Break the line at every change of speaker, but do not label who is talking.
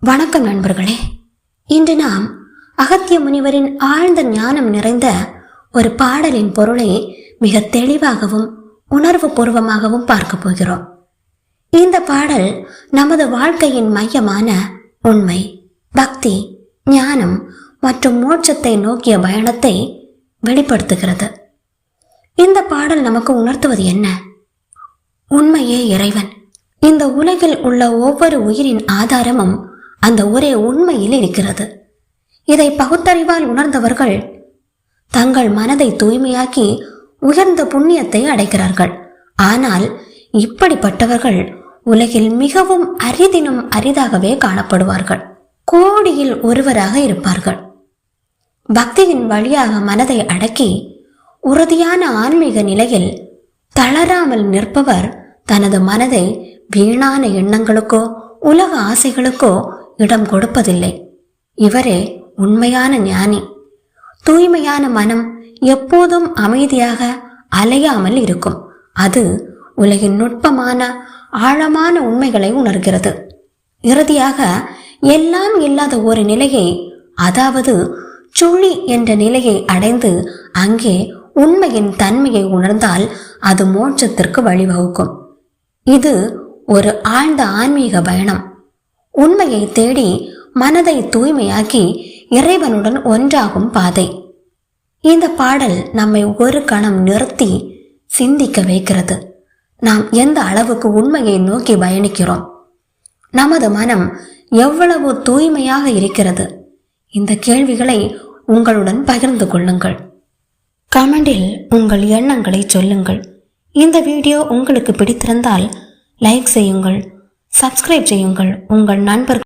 வணக்கம் நண்பர்களே. இன்று நாம் அகத்திய முனிவரின் ஆழ்ந்த ஞானம் நிறைந்த ஒரு பாடலின் பொருளை மிக தெளிவாகவும் உணர்வு பூர்வமாகவும் பார்க்க போகிறோம். இந்த பாடல் நமது வாழ்க்கையின் மையமான உண்மை பக்தி ஞானம் மற்றும் மோட்சத்தை நோக்கிய பயணத்தை வெளிப்படுத்துகிறது. இந்த பாடல் நமக்கு உணர்த்துவது என்ன? உண்மையே இறைவன். இந்த உலகில் உள்ள ஒவ்வொரு உயிரின் ஆதாரமும் அந்த ஒரே உண்மையில் இருக்கிறது. இதை பகுத்தறிவால் உணர்ந்தவர்கள் தங்கள் மனதை தூய்மையாக்கி உயர்ந்த புண்ணியத்தை அடைக்கிறார்கள் ஆனால் இப்படிப்பட்டவர்கள் உலகில் மிகவும் அரிதினும் அரிதாகவே காணப்படுவார்கள். கோடியில் ஒருவராக இருப்பார்கள். பக்தியின் வழியாக மனதை அடக்கி உறுதியான ஆன்மீக நிலையில் தளராமல் நிற்பவர் தனது மனதை வீணான எண்ணங்களுக்கோ உலக ஆசைகளுக்கோ இடம் கொடுப்பதில்லை. இவரே உண்மையான ஞானி. தூய்மையான மனம் எப்போதும் அமைதியாக அலையாமல் இருக்கும். அது உலகின் நுட்பமான ஆழமான உண்மைகளை உணர்கிறது. இறுதியாக எல்லாம் இல்லாத ஒரு நிலையை அதாவது சுழி என்ற நிலையை அடைந்து அங்கே உண்மையின் தன்மையை உணர்ந்தால் அது மோட்சத்திற்கு வழிவகுக்கும். இது ஒரு ஆழ்ந்த ஆன்மீக பயணம். உண்மையை தேடி மனதை தூய்மையாக்கி இறைவனுடன் ஒன்றாகும் பாதை. இந்த பாடல் நம்மை ஒரு கணம் நிறுத்தி சிந்திக்க வைக்கிறது. நாம் எந்த அளவுக்கு உண்மையை நோக்கி பயணிக்கிறோம்? நமது மனம் எவ்வளவு தூய்மையாக இருக்கிறது? இந்த கேள்விகளை உங்களுடன் பகிர்ந்து கொள்ளுங்கள். கமெண்டில் உங்கள் எண்ணங்களை சொல்லுங்கள். இந்த வீடியோ உங்களுக்கு பிடித்திருந்தால் லைக் செய்யுங்கள். சப்ஸ்கிரைப் செய்யுங்கள். உங்கள் நண்பர்கள்